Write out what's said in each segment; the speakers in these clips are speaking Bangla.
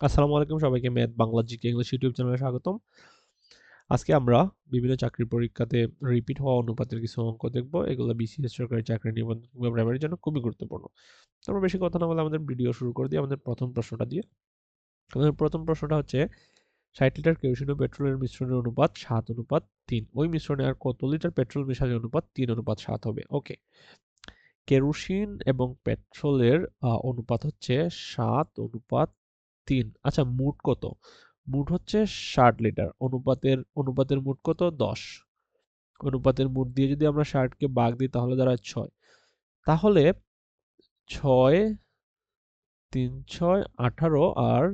আসসালামু আলাইকুম সবাইকে math Bangla GK English YouTube চ্যানেলে স্বাগতম। আজকে আমরা বিভিন্ন চাকরির পরীক্ষাতে রিপিট হওয়া অনুপাতের কিছু অঙ্ক দেখব। এগুলো বিসিএস সরকারি চাকরি নিবন্ধন কিংবা প্রাইমারির জন্য খুবই গুরুত্বপূর্ণ। আমরা বেশি কথা না বলে আমাদের ভিডিও শুরু করে দিই আমাদের প্রথম প্রশ্নটা দিয়ে। আমাদের প্রথম প্রশ্নটা হচ্ছে, ষাট লিটার কেরোসিন ও পেট্রোলের মিশ্রণের অনুপাত সাত অনুপাত তিন। ওই মিশ্রণে আর কত লিটার পেট্রোল মিশালে অনুপাত তিন, অনুপাত সাত হবে? ওকে কেরোসিন এবং পেট্রোলের অনুপাত হচ্ছে সাত অনুপাত তিন। আচ্ছা মুট কত? মুট হচ্ছে ষাট লিটার। অনুপাতের অনুপাতের মুট কত? দশ। অনুপাতের মুট দিয়ে যদি আমরা ষাটকে বাঘ দিই, তাহলে দাঁড়ায় ছয়। তাহলে ছয়, তিন, ছয়, আঠারো আর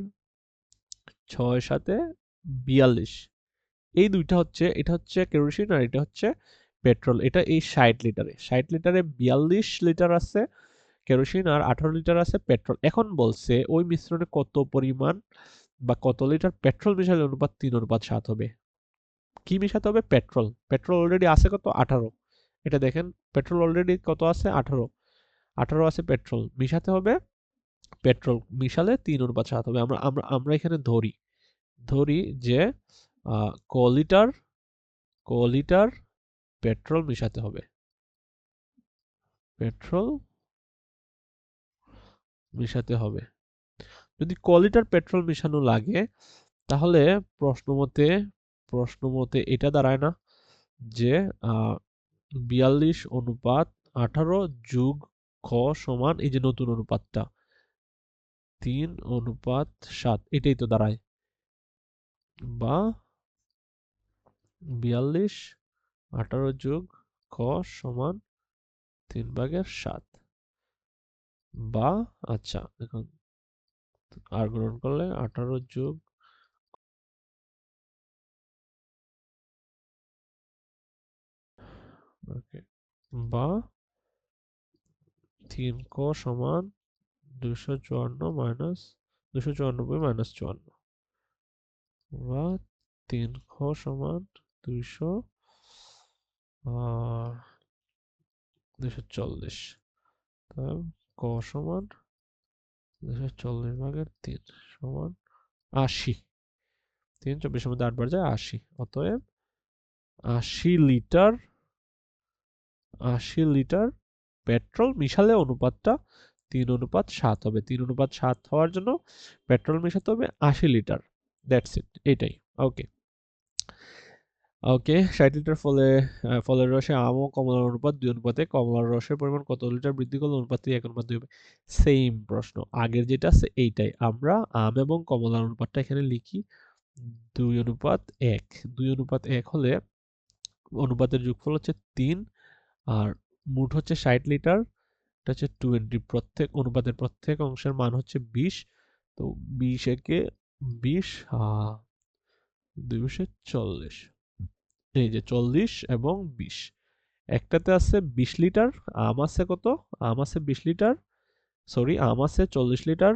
ছয় সাথে বিয়াল্লিশ। এই দুইটা হচ্ছে, এটা হচ্ছে কেরোসিন আর এটা হচ্ছে পেট্রোল। এটা এই ষাট লিটারে। ষাট লিটারে বিয়াল্লিশ লিটার আছে। কেরোসিন আর আঠারো লিটার আছে পেট্রোল। এখন বলছে, ওই মিশ্রণে কত পরিমাণ বা কত লিটার পেট্রোল মিশালে অনুপাত তিন, অনুপাত সাত হবে? কি মিশাতে হবে? পেট্রোল। পেট্রোল অলরেডি আছে কত? আঠারো। এটা দেখেন, পেট্রোল অলরেডি কত আছে? আঠারো। আঠারো আছে পেট্রোল। মিশাতে হবে পেট্রোল। মিশালে তিন, অনুপাত সাত হবে। আমরা আমরা আমরা এখানে ধরি। ধরি যে ক লিটার ক লিটার পেট্রোল মিশাতে হবে। পেট্রোল মিশাতে হবে। যদি ক লিটার পেট্রোল মেশানো লাগে, তাহলে প্রশ্ন মতে প্রশ্ন মতে এটা দাঁড়ায় না যে বিয়াল্লিশ অনুপাত আঠারো যুগ খ সমান এই যে নতুন অনুপাতটা। তিন অনুপাত সাত, এটাই তো দাঁড়ায়। বা বিয়াল্লিশ আঠারো যুগ খ সমান তিন ভাগের সাত। বা আচ্ছা এখন আর গ্রহণ করলে আঠারো যোগ বা তিন ক সমান দুশো চুয়ান্ন মাইনাস দুশো চুয়ান্নব্বই মাইনাস চুয়ান্ন, বা তিন খ সমান দুইশো দুশো চল্লিশ ক সমান? দুশো চল্লিশ ভাগের তিন সমান আশি। তিন চব্বিশের মধ্যে আটবার যায় আশি। অতএব আশি লিটার আশি লিটার পেট্রোল মিশালে অনুপাতটা তিন অনুপাত সাত হবে। তিন অনুপাত সাত হওয়ার জন্য পেট্রোল মিশাতে হবে আশি লিটার। দ্যাটস ইট এটাই। ওকে ওকে, ষাট লিটার ফলে ফলের রসে আম ও কমলার অনুপাত, দুই অনুপাতে কমলার রসের পরিমাণ কত লিটার বৃদ্ধি করলে অনুপাত এক অনুপাত দুই হবে? সেম প্রশ্ন। আগের যেটা আছে এইটাই। আমরা আম এবং কমলার অনুপাতটা এখানে লিখি, দুই অনুপাত এক। দুই অনুপাত এক হলে অনুপাতের যোগফল হচ্ছে তিন, আর মুঠ হচ্ছে ষাট লিটার, এটা হচ্ছে টোয়েন্টি। প্রত্যেক, অনুপাতের প্রত্যেক অংশের মান হচ্ছে বিশ। তো বিশ একে বিশ দুই বিশে চল্লিশ। এই যে চল্লিশ এবং বিশ। একটাতে আছে বিশ লিটার, আম আছে কত? আম আছে বিশ লিটার সরি আম আছে চল্লিশ লিটার,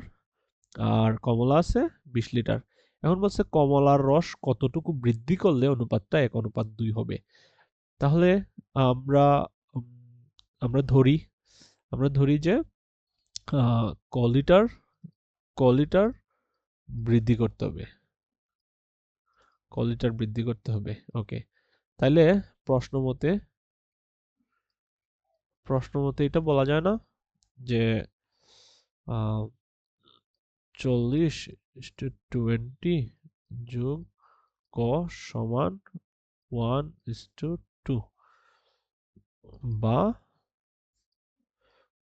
আর কমলা আছে বিশ লিটার। এখন বলছে কমলার রস কতটুকু বৃদ্ধি করলে অনুপাতটা এক অনুপাত দুই হবে? তাহলে আমরা আমরা ধরি আমরা ধরি যে ক লিটার ক লিটার বৃদ্ধি করতে হবে। ক লিটার বৃদ্ধি করতে হবে ওকে তাইলে প্রশ্ন মতে প্রশ্ন মতে এটা বলা যায় না যে চল্লিশ টোয়েন্টি যোগ ক সমান ওয়ান টু টু বা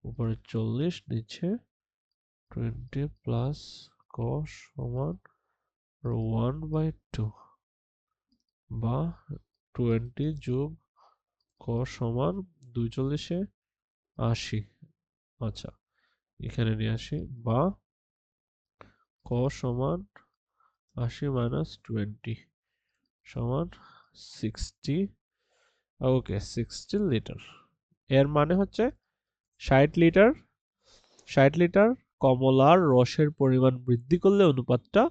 উপরে চল্লিশ, নিচে টোয়েন্টি প্লাস ক সমান ওয়ান বাই টু বা টোয়েন্টি যোগ ক সমান দুই চল্লিশে আশি। আচ্ছা এখানে নিয়ে আসি। বা ক সমান আশি মাইনাস টোয়েন্টি সমান সিক্সটি ওকে সিক্সটি লিটার এর মানে হচ্ছে ষাট লিটার ষাট লিটার কমলার রসের পরিমাণ বৃদ্ধি করলে অনুপাতটা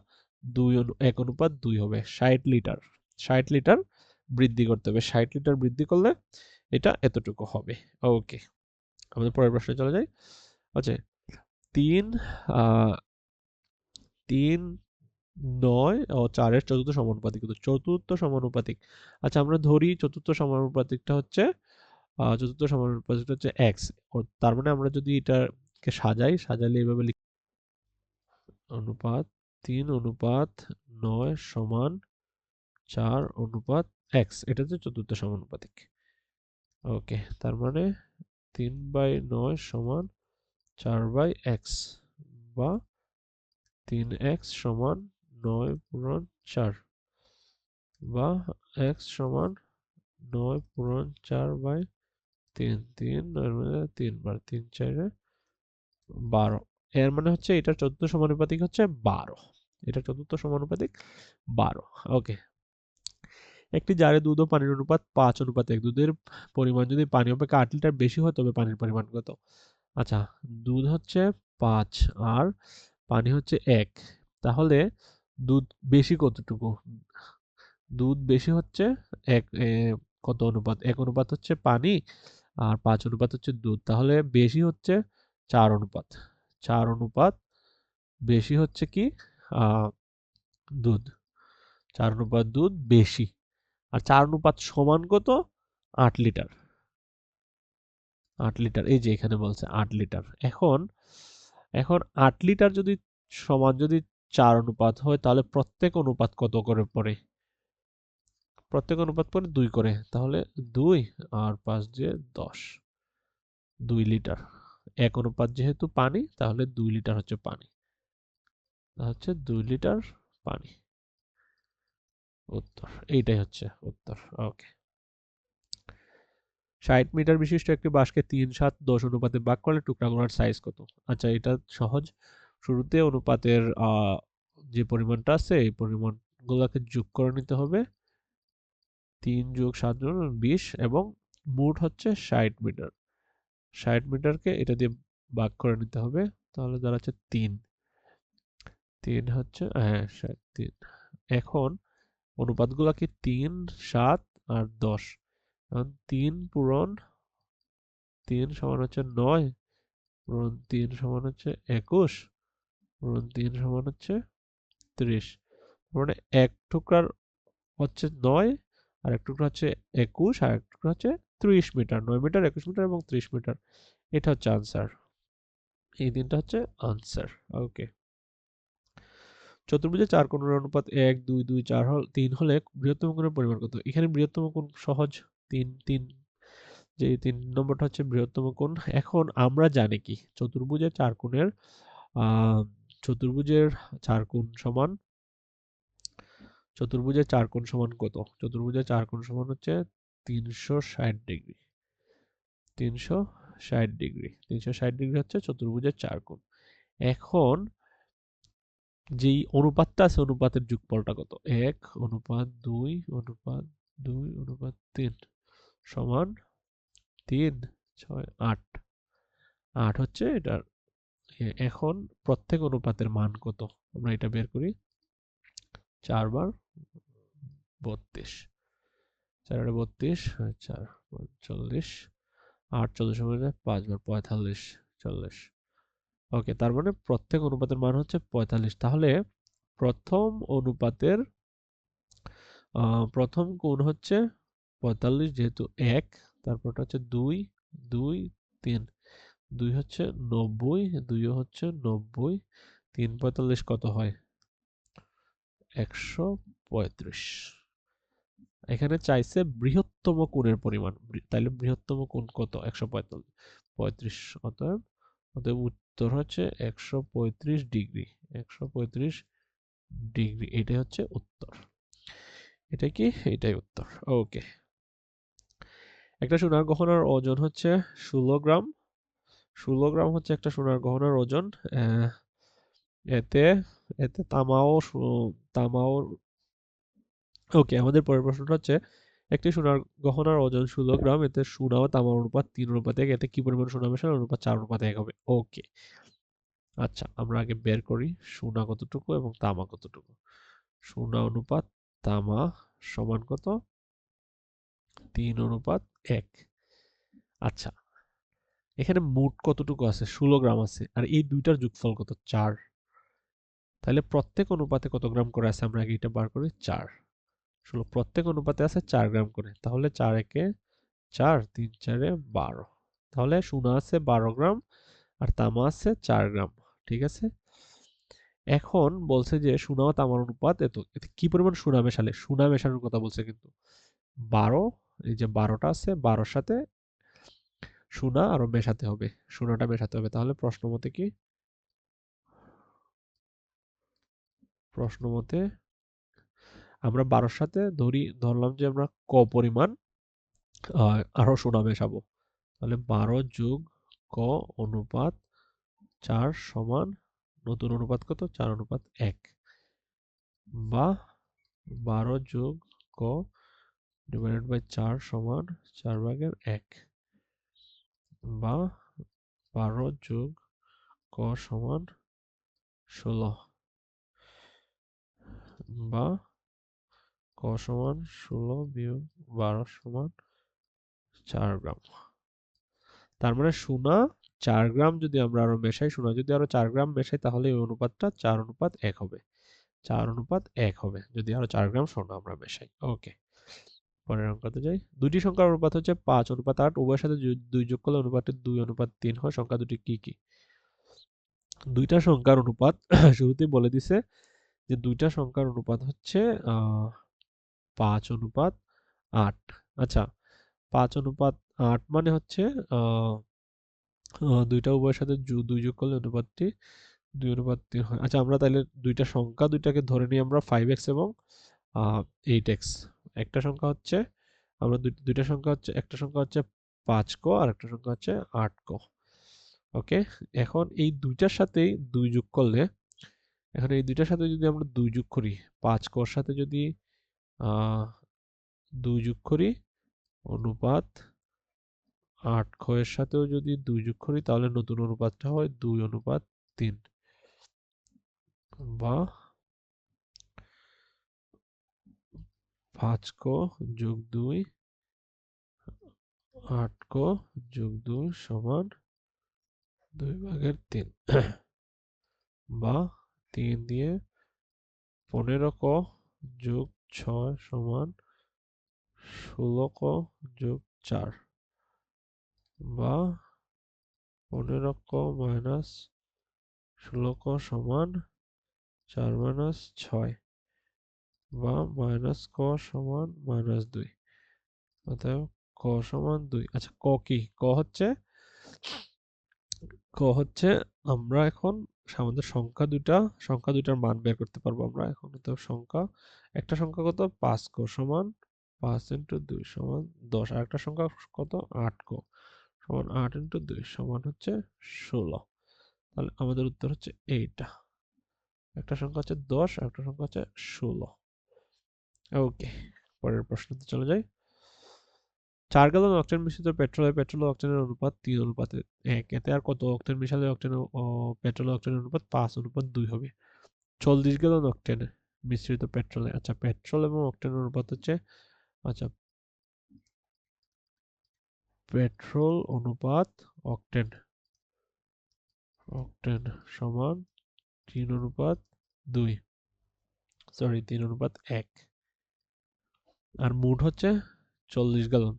দুই এক অনুপাত দুই হবে, ষাট লিটার ষাট লিটার বৃদ্ধি করতে হবে। ষাট লিটার বৃদ্ধি করলে এটা এতটুকু হবে। ওকে, আমাদের পরের প্রশ্নে চলে যাই। আচ্ছা তিন তিন, নয় ও চারের চতুর্থ সমানুপাতিক কত চতুর্থ সমানুপাতিক। আচ্ছা আমরা ধরি চতুর্থ সমানুপাতিকটা হচ্ছে চতুর্থ সমানুপাতিকটা হচ্ছে এক্স তার মানে আমরা যদি এটাকে সাজাই, সাজালে এইভাবে লিখ অনুপাত, তিন অনুপাত নয় সমান চার অনুপাত এক্স এটা হচ্ছে চতুর্থ সমানুপাতিক। ওকে, তার মানে তিন বাই নয় সমান চার বাই এক্স বা তিন এক্স সমান নয় পূরণ চার বা এক্স সমান নয় পূরণ চার বাই তিন তিন নয় মানে তিন বার তিন চারে বারো। এর মানে হচ্ছে এটা চতুর্থ সমানুপাতিক হচ্ছে বারো। এটা চতুর্থ সমানুপাতিক বারো। ওকে একটি জারে দুধ ও পানির অনুপাত পাঁচ অনুপাত। এক দুধের পরিমাণ যদি পানি অপেক্ষা আট লিটার বেশি হয়, তবে পানির পরিমাণ কত? আচ্ছা দুধ হচ্ছে পাঁচ আর পানি হচ্ছে এক। তাহলে দুধ বেশি কতটুকু? দুধ বেশি হচ্ছে এক কত অনুপাত? এক অনুপাত হচ্ছে পানি আর পাঁচ অনুপাত হচ্ছে দুধ। তাহলে বেশি হচ্ছে চার অনুপাত। চার অনুপাত বেশি হচ্ছে কি? দুধ। চার অনুপাত দুধ বেশি। আর চার অনুপাত সমান কত? আট লিটার। আট লিটার, এই যে এখানে বলছে আট লিটার। এখন এখন আট লিটার যদি সমান যদি চার অনুপাত হয়, তাহলে প্রত্যেক অনুপাত কত করে পড়ে? প্রত্যেক অনুপাত পড়ে দুই করে, তাহলে দুই আর পাঁচ দিয়ে দশ, দুই লিটার। এক অনুপাত যেহেতু পানি, তাহলে দুই লিটার হচ্ছে পানি। হচ্ছে দুই লিটার পানি। উত্তর, এইটাই হচ্ছে উত্তর ওকে ষাট মিটার বিশিষ্ট একটি বাঁশকে তিন সাত দশ অনুপাতে ভাগ করলে টুকরা টুকরাগুলোর সাইজ কত? আচ্ছা এটা সহজ। শুরুতে অনুপাতের যে পরিমাণটা আছে, এই পরিমাণগুলোকে যোগ করে নিতে হবে। তিন যোগ সাত বিশ এবং মোট হচ্ছে ষাট মিটার। ষাট মিটারকে এটা দিয়ে ভাগ করে নিতে হবে, তাহলে দাঁড়াচ্ছে তিন। তিন হচ্ছে হ্যাঁ ষাট, তিন। এখন অনুপাতগুলো কি তিন, সাত আর দশ। এখন তিন পূরণ, তিন সমান হচ্ছে নয়, পূরণ তিন সমান হচ্ছে একুশ, পূরণ তিন সমান হচ্ছে ত্রিশ। মানে এক টুকরার হচ্ছে নয় আর এক টুকরা হচ্ছে একুশ আর এক টুকরা হচ্ছে ত্রিশ মিটার। নয় মিটার, একুশ মিটার এবং ত্রিশ মিটার। এটা হচ্ছে আনসার এই দিনটা হচ্ছে আনসার ওকে চতুর্ভুজে চার কোণের অনুপাত এক, দুই দুই, চার হল, তিন হলে বৃহত্তম কোণের পরিমাণ কত? এখানে বৃহত্তম কোণ সহজ, তিন তিন, যে তিন নম্বরটা হচ্ছে বৃহত্তম কোণ। এখন আমরা জানি কি? চতুর্ভুজের চার কোণের চতুর্ভুজের চার কোণ সমান, চতুর্ভুজের চার কোণ সমান কত? চতুর্ভুজের চার কোণ সমান হচ্ছে তিনশো ষাট ডিগ্রি। তিনশো ষাট ডিগ্রি। তিনশো ষাট ডিগ্রি হচ্ছে চতুর্ভুজের চার কোণ। এখন যেই অনুপাতটা আছে, অনুপাতের যোগফলটা কত? এক, অনুপাত দুই অনুপাত দুই, অনুপাত তিন সমান তিন, ছয়, আট। আট হচ্ছে এটার এখন প্রত্যেক অনুপাতের মান কত? আমরা এটা বের করি। চারবার বত্রিশ। চার বত্রিশ আর চার চল্লিশ আট চল্লিশ পাঁচবার পঁয়তাল্লিশ, চল্লিশ। ওকে, তার মানে প্রত্যেক অনুপাতের মান হচ্ছে পঁয়তাল্লিশ। তাহলে প্রথম অনুপাতের প্রথম কোণ হচ্ছে পঁয়তাল্লিশ যেহেতু এক, তারপরটা হচ্ছে দুই দুই, তিন। দুই হচ্ছে নব্বই, দুইও হচ্ছে নব্বই, তিন পঁয়তাল্লিশ কত হয়? একশো পঁয়ত্রিশ। এখানে চাইছে বৃহত্তম কোণের পরিমাণ। তাহলে বৃহত্তম কোণ কত? একশো পঁয়তাল্লিশ। পঁয়ত্রিশ, অতএব অতএব উত্তর হচ্ছে একশো পঁয়ত্রিশ ডিগ্রি, একশো পঁয়ত্রিশ ডিগ্রি, এটাই হচ্ছে উত্তর। এটা কি? এটাই উত্তর। ওকে একটা সোনার গহনার ওজন হচ্ছে ষোলো গ্রাম। ষোলো গ্রাম হচ্ছে একটা সোনার গহনার ওজন। এতে এতে তামাও তামাও ওকে আমাদের পরের প্রশ্নটা হচ্ছে একটি সোনার গহনার ওজন ষোলো গ্রাম, এতে সোনা ও তামার অনুপাত তিন, অনুপাত এক, এতে কি পরিমাণ সোনা মেশানো? অনুপাত চার, অনুপাত এক হবে। ওকে আচ্ছা আমরা আগে বের করি সোনা কতটুকু এবং তামা কতটুকু? সোনা অনুপাত তামা সমান কত? তিন, অনুপাত এক। আচ্ছা এখানে মোট কতটুকু আছে? ষোলো গ্রাম আছে। আর এই দুইটার যোগফল কত? চার। তাহলে প্রত্যেক অনুপাতে কত গ্রাম করে আছে? আমরা আগে এটা বার করি, চার। ষোলো, প্রত্যেক অনুপাতে আছে চার গ্রাম করে। তাহলে চার একে চার, তিন, চারে বারো। তাহলে সোনা আছে বারো গ্রাম আর তামা আছে চার গ্রাম, ঠিক আছে? এখন বলছে যে সোনা ও তামার অনুপাত এত কি পরিমাণ সোনা মেশালে? সোনা মেশানোর কথা বলছে কিন্তু। বারো, এই যে বারোটা আছে, বারোর সাথে সোনা আরও মেশাতে হবে, সোনাটা মেশাতে হবে। তাহলে প্রশ্ন মতে কি? প্রশ্ন মতে আমরা বারোর সাথে ধরি, ধরলাম যে আমরা ক পরিমাণ আরও সোনা মেশাবো তাহলে বারো যোগ ক অনুপাত চার সমান, নতুন অনুপাত কত? চার অনুপাত এক। বা বারো যোগ ক ডিভাইডেড বাই চার সমান চার ভাগের এক। বা বারো যোগ ক সমান ষোলো। বা ক সমান ষোলো বিয়োগ বারো সমান চার গ্রাম। তার মানে সোনা চার গ্রাম যদি আমরা আরও মেশাই, সোনা যদি আরও চার গ্রাম মেশাই, তাহলে এই অনুপাতটা চার অনুপাত এক হবে। চার অনুপাত এক হবে যদি আরও চার গ্রাম সোনা আমরা মেশাই। ওকে। পরের অঙ্কতে যাই। দুটি সংখ্যার অনুপাত হচ্ছে পাঁচ, অনুপাত আট। উভয়ের সাথে দুই যোগ করলে অনুপাতটি দুই, অনুপাত তিন হয়। সংখ্যা দুটি কি কি? দুইটা সংখ্যার অনুপাত, শুরুতেই বলে দিছে যে দুইটা সংখ্যার অনুপাত হচ্ছে পাঁচ অনুপাত আট। আচ্ছা পাঁচ অনুপাত আট মানে হচ্ছে দুইটা উভয়ের সাথে দুই যোগ করলে অনুপাতটি, দুই অনুপাত তিন হয়। আচ্ছা আমরা তাহলে দুইটা সংখ্যা দুইটাকে ধরে নিই আমরা ফাইভ এক্স এবং এইট এক্স একটা সংখ্যা হচ্ছে, আমরা দুইটা সংখ্যা হচ্ছে, একটা সংখ্যা হচ্ছে পাঁচ ক আর একটা সংখ্যা হচ্ছে আট ক। ওকে? এখন এই দুইটার সাথেই দুই যোগ করলে, এখন এই দুইটার সাথে যদি আমরা দুই যোগ করি, পাঁচ কর সাথে যদি দুই যোগ করি, অনুপাত আট ক্ষয়ের সাথেও যদি দুই যোগ করি, তাহলে নতুন অনুপাতটা হয় দুই অনুপাত তিন। বা পাঁচ ক যোগ দুই, আট ক যোগ দুই সমান দুই ভাগের তিন। বা তিন দিয়ে পনেরো ক যোগ ছয় সমান ষোলো যোগ চার বা পনেরো মাইনাস ষোলো সমান চার মাইনাস ছয় বা মাইনাস ক সমান মাইনাস দুই। অতএব ক সমান দুই। আচ্ছা ক কি? ক হচ্ছে ক হচ্ছে আমরা এখন আমাদের সংখ্যা দুটা সংখ্যা দুটার মান বের করতে পারব আমরা এখন। তো সংখ্যা, একটা সংখ্যা কত? পাঁচ কো সমান পাঁচ ইন্টু দুই সমান দশ। আর একটা সংখ্যা কত? আট কো সমান আট ইন্টু দুই সমান হচ্ছে ষোলো। তাহলে আমাদের উত্তর হচ্ছে এইটা। একটা সংখ্যা হচ্ছে দশ একটা সংখ্যা হচ্ছে ষোলো। ওকে, পরের প্রশ্নতে চলে যাই। চার গ্যালন অক্টেন মিশ্রিত পেট্রোলে পেট্রোল অক্টেনের অনুপাত তিন অনুপাতে এক। এতে আর কত? অক্টেন মিশালে অক্টেন পেট্রোল অক্টেনের অনুপাত পাঁচ, অনুপাত দুই হবে। চল্লিশ গ্যালন অক্টেন মিশ্রিত পেট্রোলে। আচ্ছা পেট্রোল এবং অক্টেনের অনুপাত হচ্ছে আচ্ছা পেট্রোল অনুপাত অক্টেন। অক্টেন সমান তিন অনুপাত দুই। সরি, তিন অনুপাত এক। আর মুড হচ্ছে চল্লিশ গ্যালন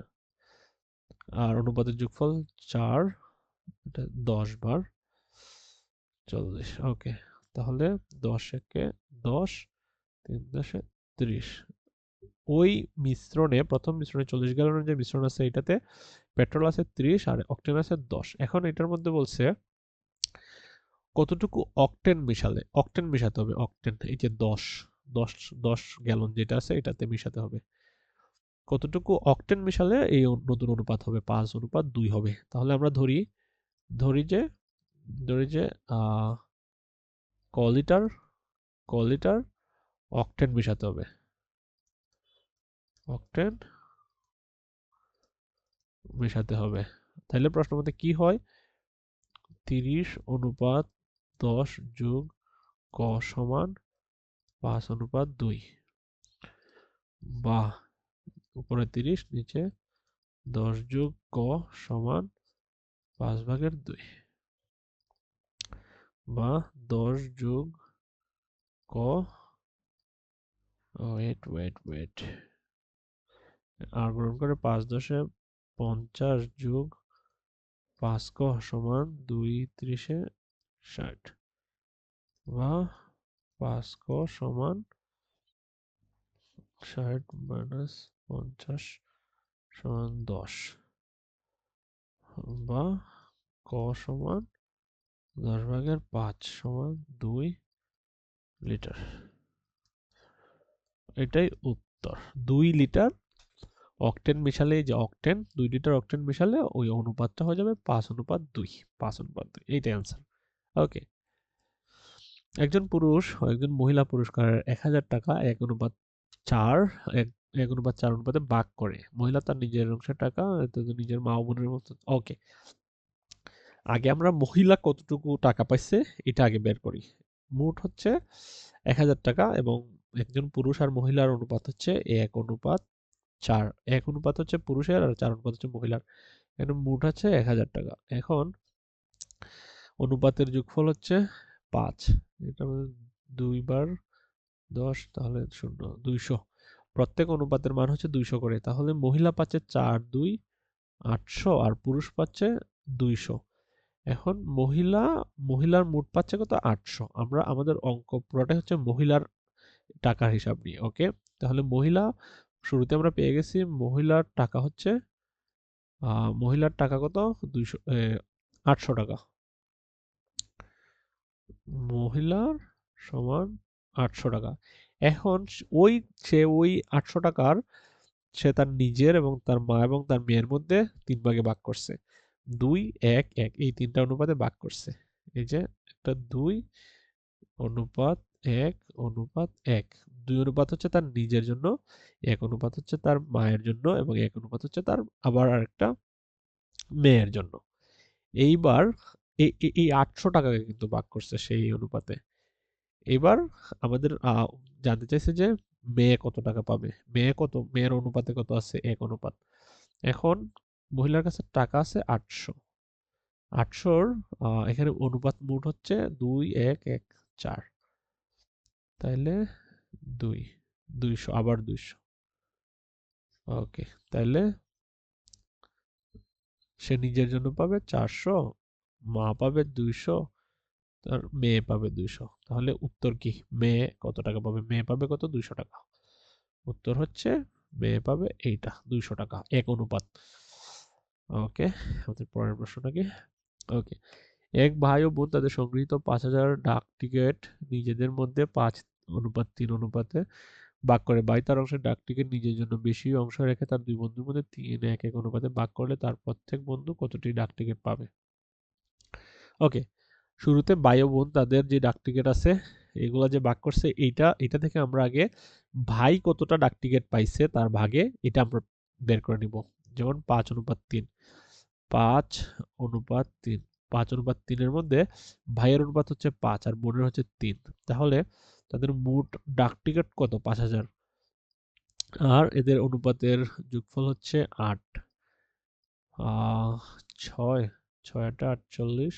আর অনুপাতের যোগফল চার দশ বার চল্লিশ ওকে তাহলে দশ একে দশ, তিন দশে ত্রিশ। ওই মিশ্রণে, প্রথম মিশ্রণে চল্লিশ গ্যালনের যে মিশ্রণ আছে, এটাতে পেট্রোল আছে ত্রিশ আর অক্টেন আছে দশ। এখন এটার মধ্যে বলছে কতটুকু অক্টেন মিশালে, অক্টেন মিশাতে হবে, অক্টেন, এই যে দশ দশ দশ গ্যালন যেটা আছে, এটাতে মিশাতে হবে। কতটুকু অক্টেন মিশালে এই নতুন অনুপাত হবে পাঁচ অনুপাত দুই হবে। তাহলে আমরা ধরি ধরি যে ধরি যে ক লিটার ক লিটার অক্টেন মিশাতে হবে। অক্টেন মেশাতে হবে। তাহলে প্রশ্ন মতে কি হয়? তিরিশ অনুপাত দশ যোগ ক সমান পাঁচ অনুপাত দুই। বা উপরে তিরিশ, নিচে দশ যোগ ক সমান পাঁচ ভাগের দুই। বা দশ যোগ ক ওয়েট ওয়েট ওয়েট আর গ্রহণ করে পাঁচ দশে পঞ্চাশ যোগ পাঁচ ক সমান দুই ত্রিশে ষাট। বা পাঁচ ক সমান ষাট মাইনাস পঞ্চাশ সমান দশ। বা ক সমান দশ ভাগের পাঁচ সমান দুই লিটার। এটাই উত্তর। দুই লিটার অকটেন মিশালে যে অকটেন, দুই লিটার অকটেন মিশালে ওই অনুপাতটা হয়ে যাবে পাঁচ অনুপাত দুই, পাঁচ অনুপাত দুই, এইটাই অ্যান্সার ওকে একজন পুরুষ একজন মহিলা পুরস্কারের এক হাজার টাকা এক অনুপাত চার, এক অনুপাত চার অনুপাতে ভাগ করে। মহিলা তার নিজের অংশের টাকা নিজের মা বোনের মতো ওকে। আগে আমরা মহিলা কতটুকু টাকা পাইছে, এটা আগে বের করি। মোট হচ্ছে এক হাজার টাকা এবং একজন পুরুষ আর মহিলার অনুপাত হচ্ছে এক অনুপাত চার। এক অনুপাত হচ্ছে পুরুষের আর চার অনুপাত হচ্ছে মহিলার। এখানে মোট হচ্ছে এক হাজার টাকা। এখন অনুপাতের যোগফল হচ্ছে পাঁচ। এটা দুইবার দশ, তাহলে শূন্য, দুইশো। প্রত্যেক অনুপাতের মান হচ্ছে দুইশো করে। তাহলে মহিলা পাচ্ছে চার, দুই, আটশো আর পুরুষ পাচ্ছে দুইশো। এখন মহিলা, মহিলার মোট পাচ্ছে কত? আটশো। আমরা আমাদের অঙ্ক পুরোটাই হচ্ছে মহিলার টাকার হিসাব নিয়ে, ওকে? তাহলে মহিলা, শুরুতে আমরা পেয়ে গেছি মহিলার টাকা হচ্ছে মহিলার টাকা কত? দুইশো আটশো টাকা। মহিলার সমান আটশো টাকা। এখন ওই সে ওই আটশো টাকার সে তার নিজের এবং তার মা এবং তার মেয়ের মধ্যে তিন ভাগে ভাগ করছে। দুই, এক এক, এই তিনটা অনুপাতে ভাগ করছে। এই যে একটা দুই, অনুপাত এক অনুপাত এক। দুই অনুপাত হচ্ছে তার নিজের জন্য, এক অনুপাত হচ্ছে তার মায়ের জন্য এবং এক অনুপাত হচ্ছে তার আবার আরেকটা মেয়ের জন্য। এইবার এই আটশো টাকাকে কিন্তু ভাগ করছে সেই অনুপাতে। এবার আমাদের জানতে চাইছে যে মেয়ে কত টাকা পাবে? মেয়ে কত? মেয়ের অনুপাতে কত আছে? এক অনুপাত। এখন মহিলার কাছে টাকা আছে আটশো। আটশোর এখানে অনুপাত মোট হচ্ছে দুই, এক এক, চার। তাইলে দুই, দুইশো, আবার দুইশো। ওকে, তাইলে সে নিজের জন্য পাবে চারশো, মা পাবে দুইশো তার মেয়ে পাবে দুইশো। তাহলে উত্তর কি? মেয়ে কত টাকা পাবে? মেয়ে পাবে কত? দুইশো টাকা। উত্তর হচ্ছে মেয়ে পাবে এইটা, দুইশো টাকা, এক অনুপাত। ওকে, আমাদের পরের প্রশ্নটা কি? ওকে, এক ভাই ও বোন তাদের সংগৃহীত পাঁচ হাজার ডাক টিকিট নিজেদের মধ্যে পাঁচ অনুপাত, তিন অনুপাতে ভাগ করে। বাই তার অংশের ডাক টিকিট নিজের জন্য বেশি অংশ রেখে তার দুই বন্ধুর মধ্যে তিন, এক এক অনুপাতে ভাগ করলে তার প্রত্যেক বন্ধু কতটি ডাক টিকিট পাবে? ওকে শুরুতে বায়ু বোন তাদের যে ডাক টিকিট আছে, এগুলা যে ভাগ করছে, এইটা এটা থেকে আমরা আগে ভাই কতটা ডাক টিকিট পাইছে তার ভাগে এটা আমরা বের করে নিব। যেমন পাঁচ অনুপাত তিন। পাঁচ অনুপাত তিন। পাঁচ অনুপাত তিনের মধ্যে ভাইয়ের অনুপাত হচ্ছে পাঁচ আর বোনের হচ্ছে তিন। তাহলে তাদের মোট ডাক টিকিট কত? পাঁচ হাজার। আর এদের অনুপাতের যোগফল হচ্ছে আট। ছয় ছয় ছয়টা আটচল্লিশ।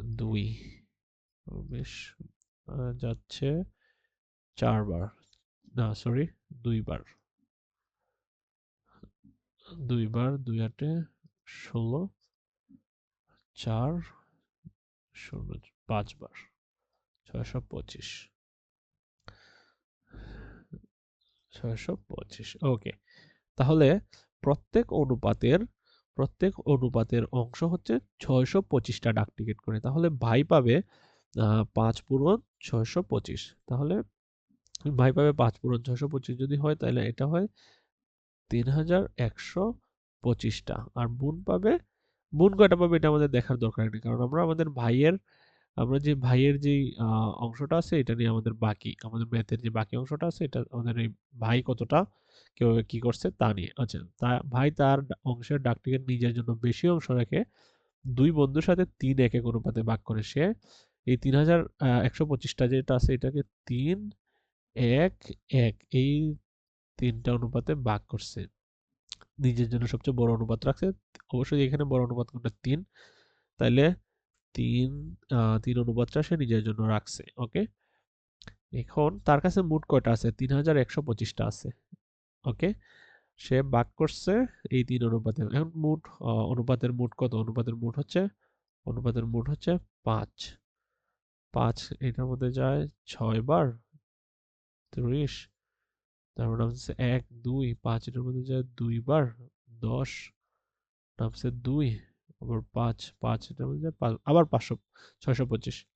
দুই। বেশ যাচ্ছে চারবার। না সরি দুইবার। দুইবার, দুই আটে ষোলো, চার শূন্য পাঁচবার, ছয়শো পঁচিশ। ছয়শো পঁচিশ ওকে তাহলে প্রত্যেক অনুপাতের প্রত্যেক অনুপাতের অংশ হচ্ছে ছয়শো পঁচিশটা ডাক টিকিট করে। তাহলে ভাই পাবে পাঁচ পূরণ ছয়শো পঁচিশ। তাহলে ভাই পাবে পাঁচ পূরণ ছয়শো পঁচিশ যদি হয়, তাহলে এটা হয় তিন হাজার একশো পঁচিশটা। আর বোন পাবে, বোন কয়টা পাবে এটা আমাদের দেখার দরকার নেই। কারণ আমরা আমাদের ভাইয়ের আমরা যে ভাইয়ের যে অংশটা আছে, এটা নিয়ে আমাদের বাকি, আমাদের ম্যাথের যে বাকি অংশটা আছে, এটা আমাদের এই ভাই কতটা কীভাবে কি করছে তা নিয়ে। আচ্ছা তা ভাই তার অংশের ডাকটিকেট নিজের জন্য বেশি অংশ রেখে দুই বন্ধুর সাথে তিন এক এক অনুপাতে ভাগ করে সে এই তিন হাজার একশো পঁচিশটা যেটা আছে, এটাকে তিন এক এক এই তিনটা অনুপাতে ভাগ করছে। নিজের জন্য সবচেয়ে বড় অনুপাত রাখছে। অবশ্যই এখানে বড় অনুপাত কোনটা? তিন। তাইলে তিন তিন অনুপাতটা সে নিজের জন্য রাখছে, ওকে? এখন তার কাছে মোট কয়টা আছে? তিন হাজার একশো পঁচিশটা আছে, ওকে? সে ভাগ করছে এই তিন অনুপাতে এখন মোট অনুপাতের মোট কত? অনুপাতের মোট হচ্ছে, অনুপাতের মোট হচ্ছে পাঁচ। পাঁচ এটার মধ্যে যায় ছয় বার ত্রিশ তারপর নামছে এক, দুই, পাঁচ এটার মধ্যে যায় দুই বার দশ, নামছে দুই আবার পাঁচ পাঁচ যায় পাঁচ- আবার পাঁচশো, ছয়শো পঁচিশ।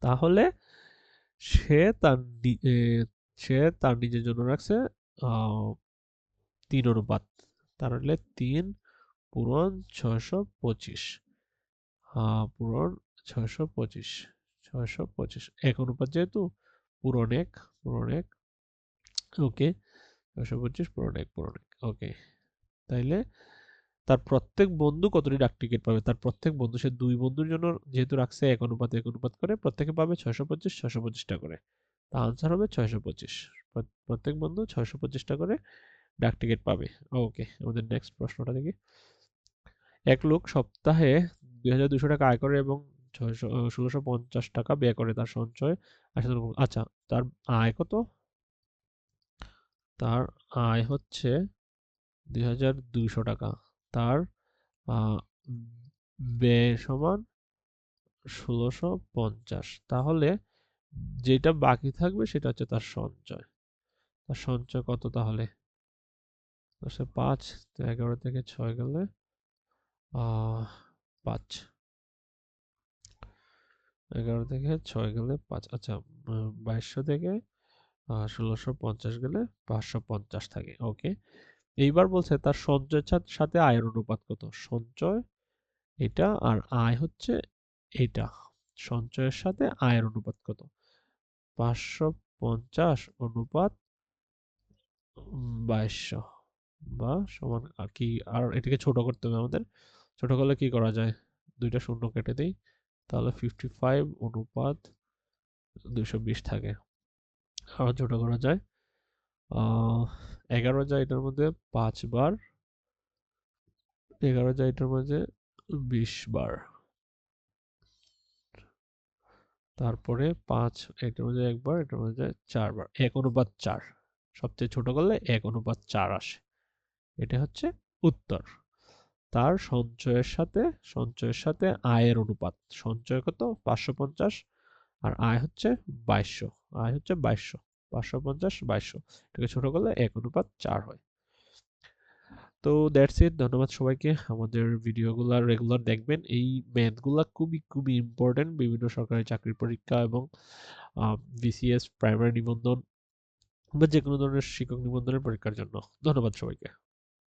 তাহলে সে তার সে তার নিজের জন্য রাখছে তিন অনুপাত। তাহলে তিন পূরণ ছয়শো পঁচিশ। পূরণ ছয়শো পঁচিশ ছয়শো পঁচিশ। এক অনুপাত যেহেতু, পূরণ এক পূরণ এক, ওকে, ছয়শো পঁচিশ, পূরণ এক পূরণ এক, ওকে। তাইলে তার প্রত্যেক বন্ধু কতটি ডাক টিকিট পাবে? তার প্রত্যেক বন্ধু, সে দুই বন্ধুর জন্য যেহেতু রাখছে, এক অনুপাত এক অনুপাত করে, প্রত্যেকে পাবে ছয়শো পঁচিশ, ছয়শো পঁচিশটা করে। তা আনসার হবে ছয়শো পঁচিশ। প্রত্যেক বন্ধু ছয়শো পঁচিশটা করে ডাক টিকিট পাবে। ওকে আমাদের নেক্সট প্রশ্নটা দেখি। এক লোক সপ্তাহে দুই হাজার দুশো টাকা আয় করে এবং ছয়শো ষোলোশো পঞ্চাশ টাকা ব্যয় করে তার সঞ্চয় আচ্ছা তার আয় কত? তার আয় হচ্ছে দুই হাজার দুইশো টাকা। তার ব্যয় সমান ষোলোশো পঞ্চাশ। তাহলে যেটা বাকি থাকবে সেটা হচ্ছে তার সঞ্চয়। তার সঞ্চয় কত তাহলে? দশে পাঁচ, তো এগারো থেকে ছয় গেলে পাঁচ। এগারো থেকে ছয় গেলে পাঁচ আচ্ছা বাইশশো থেকে ষোলোশো পঞ্চাশ গেলে পাঁচশো পঞ্চাশ থাকে, ওকে? এইবার বলছে তার সঞ্চয়ের সাথে- আয়ের অনুপাত কত? সঞ্চয় এটা আর আয় হচ্ছে এটা সঞ্চয়ের সাথে আয়ের অনুপাত কত? পাঁচশো পঞ্চাশ অনুপাত বাইশশো বা সমান, আর কি, আর এটাকে ছোট করতে হবে আমাদের। ছোট করলে কি করা যায়? দুইটা শূন্য কেটে দিই, তাহলে ফিফটি ফাইভ অনুপাত দুইশো বিশ থাকে। আরও ছোট করা যায়। এগারো যায় এটার মধ্যে পাঁচ বার, এগারো যায় এটার মধ্যে বিশ বার। তারপরে পাঁচ এটার মধ্যে একবার এটার মধ্যে চারবার এক অনুপাত চার। সবচেয়ে ছোট করলে এক অনুপাত চার আসে। এটা হচ্ছে উত্তর। তার সঞ্চয়ের সাথে সঞ্চয়ের সাথে আয়ের অনুপাত। সঞ্চয় কত? পাঁচশো পঞ্চাশ, আর আয় হচ্ছে বাইশশো। আয় হচ্ছে বাইশশো। পাঁচশো পঞ্চাশ, বাইশশো। এটাকে ছোট করলে এক অনুপাত চার হয়। তো দ্যাটস ইট ধন্যবাদ সবাইকে। আমাদের ভিডিওগুলো রেগুলার দেখবেন। এই ম্যাথগুলো খুবই খুবই ইম্পর্টেন্ট বিভিন্ন সরকারি চাকরির পরীক্ষা এবং বিসিএস প্রাইমারি নিবন্ধন বা যে কোনো ধরনের শিক্ষক নিবন্ধনের পরীক্ষার জন্য। ধন্যবাদ সবাইকে।